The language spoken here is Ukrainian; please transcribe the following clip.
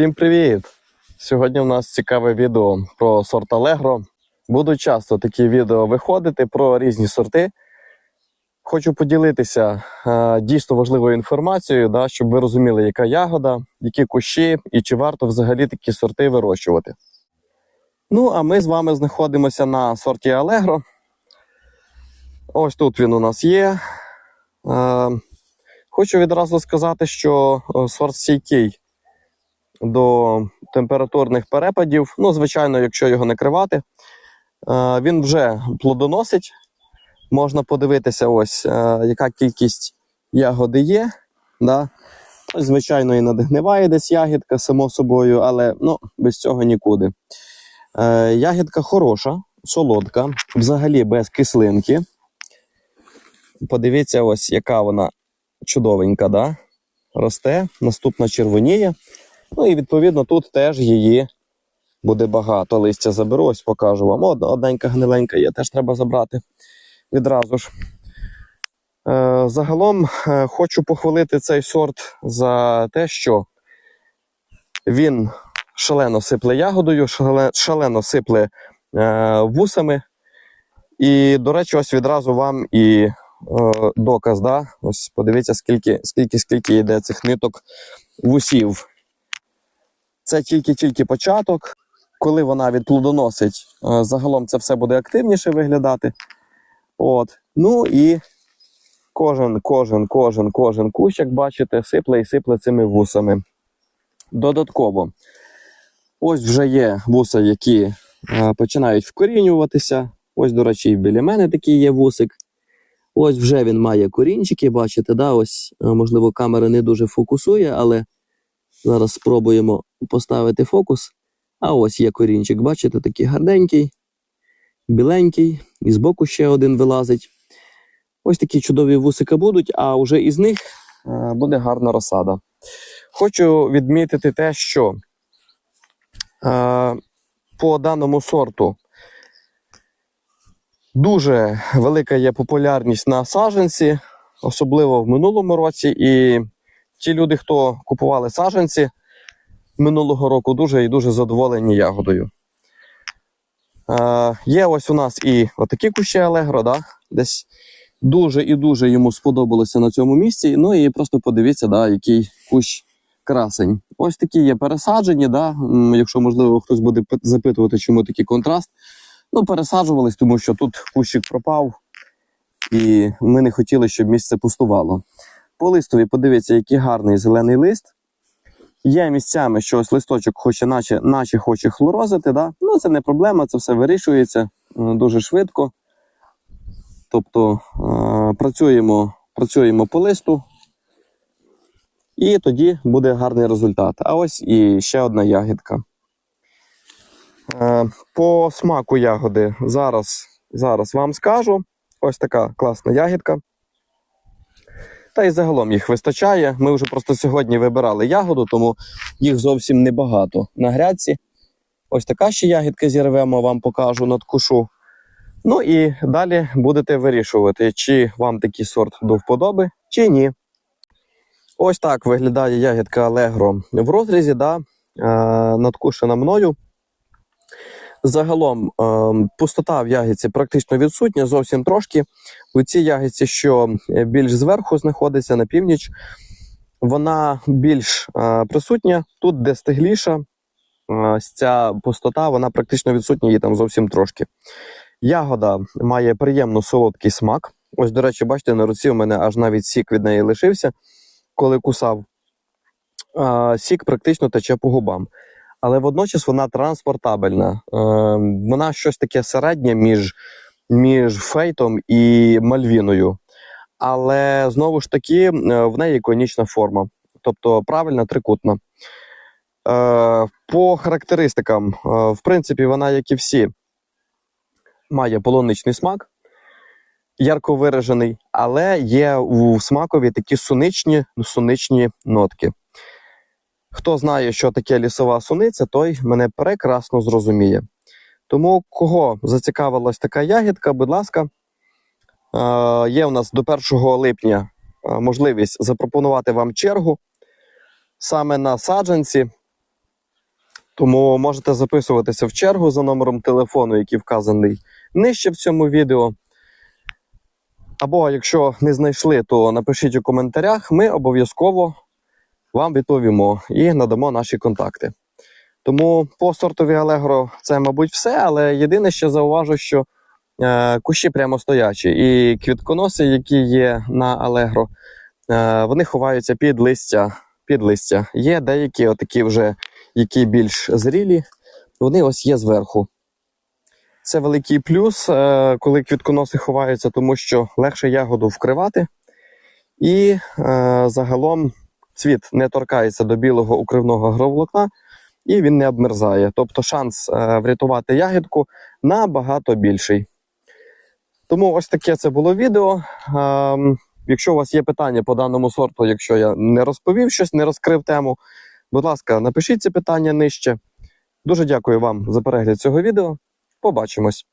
Всім привіт! Сьогодні у нас цікаве відео про сорт Allegro. Будуть часто такі відео виходити про різні сорти. Хочу поділитися е, дійсно важливою інформацією, да, щоб ви розуміли, яка ягода, які кущі і чи варто взагалі такі сорти вирощувати. Ну, а ми з вами знаходимося на сорті Allegro. Ось тут він у нас є. Е, хочу відразу сказати, що е, сорт стійкий до температурних перепадів. Ну, звичайно, якщо його не кривати, Е, він вже плодоносить. Можна подивитися, ось е, яка кількість ягоди є. Да? Звичайно, і надгниває десь ягідка, само собою, але ну, без цього нікуди. Е, ягідка хороша, солодка, взагалі без кислинки. Подивіться, ось яка вона чудовенька, да? росте, наступна червоніє. Ну і відповідно тут теж її буде багато. Листя заберу, ось покажу вам. Одна, одненька гниленька є, теж треба забрати відразу ж. Е, загалом е, хочу похвалити цей сорт за те, що він шалено сипле ягодою, шале, шалено сипле е, вусами. І, до речі, ось відразу вам і доказ. Да? Ось подивіться, скільки, скільки, скільки йде цих ниток вусів. Це тільки-тільки початок. Коли вона відплодоносить, е, загалом це все буде активніше виглядати. От. Ну і кожен, кожен, кожен, кожен кущ, як бачите, сипле і сипле цими вусами. Додатково, ось вже є вуса, які е, починають вкорінюватися. Ось, до речі, біля мене такий є вусик. Ось вже він має корінчики, бачите, да? ось, е, можливо, камера не дуже фокусує, але зараз спробуємо поставити фокус. А ось є корінчик, бачите, такий гарненький, біленький, і збоку ще один вилазить. Ось такі чудові вусика будуть, а вже із них е, буде гарна розсада. Хочу відмітити те, що е, по даному сорту дуже велика є популярність на саджанці, особливо в минулому році. І ті люди, хто купували саджанці минулого року, дуже і дуже задоволені ягодою. Е, є ось у нас і отакі кущі Алегро, да? десь дуже і дуже йому сподобалося на цьому місці. Ну і просто подивіться, да, який кущ красень. Ось такі є пересаджені, да? якщо можливо хтось буде запитувати, чому такий контраст. Ну, пересаджувались, тому що тут кущик пропав, і ми не хотіли, щоб місце пустувало. По листові подивіться, який гарний зелений лист. Є місцями, що ось листочок хоче, наче, наче хоче хлорозити. Да? Ну, це не проблема, це все вирішується дуже швидко. Тобто е, працюємо, працюємо по листу, і тоді буде гарний результат. А ось і ще одна ягідка. Е, по смаку ягоди зараз, зараз вам скажу. Ось така класна ягідка. Та й загалом їх вистачає. Ми вже просто сьогодні вибирали ягоду, тому їх зовсім небагато на грядці. Ось така ще ягідка зірвемо, вам покажу надкушу. Ну і далі будете вирішувати, чи вам такий сорт до вподоби, чи ні. Ось так виглядає ягідка Allegro в розрізі, да, е, надкушена мною. Загалом е, пустота в ягідці практично відсутня, зовсім трошки. У цій ягідці, що е, більш зверху знаходиться на північ, вона більш е, присутня. Тут, де стегліша, е, ось ця пустота, вона практично відсутня, її там зовсім трошки. Ягода має приємно солодкий смак. Ось, до речі, бачите, на руці у мене аж навіть сік від неї лишився, коли кусав. Сік практично тече по губам. Але водночас вона транспортабельна. Е, вона щось таке середнє між, між фейтом і мальвіною. Але знову ж таки, е, в неї конічна форма, тобто правильна трикутна. Е, по характеристикам, е, в принципі, вона, як і всі, має полуничний смак, ярко виражений, але є у смакові такі суничні, суничні нотки. Хто знає, що таке лісова суниця, той мене прекрасно зрозуміє. Тому, кого зацікавилась така ягідка, будь ласка, є у нас до 1 липня можливість запропонувати вам чергу саме на саджанці. Тому можете записуватися в чергу за номером телефону, який вказаний нижче в цьому відео. Або якщо не знайшли, то напишіть у коментарях. Ми обов'язково вам відповімо і надамо наші контакти. Тому по сортові Allegro це, мабуть, все, але єдине, що зауважу, що е, кущі прямо стоячі, і квітконоси, які є на Allegro, е, вони ховаються під листя. Під листя. Є деякі, отакі вже, які більш зрілі, вони ось є зверху. Це великий плюс, е, коли квітконоси ховаються, тому що легше ягоду вкривати. І е, загалом цвіт не торкається до білого укривного агроволокна, і він не обмерзає. Тобто шанс е, врятувати ягідку набагато більший. Тому ось таке це було відео. Ем, якщо у вас є питання по даному сорту, якщо я не розповів щось, не розкрив тему, будь ласка, напишіть ці питання нижче. Дуже дякую вам за перегляд цього відео. Побачимось.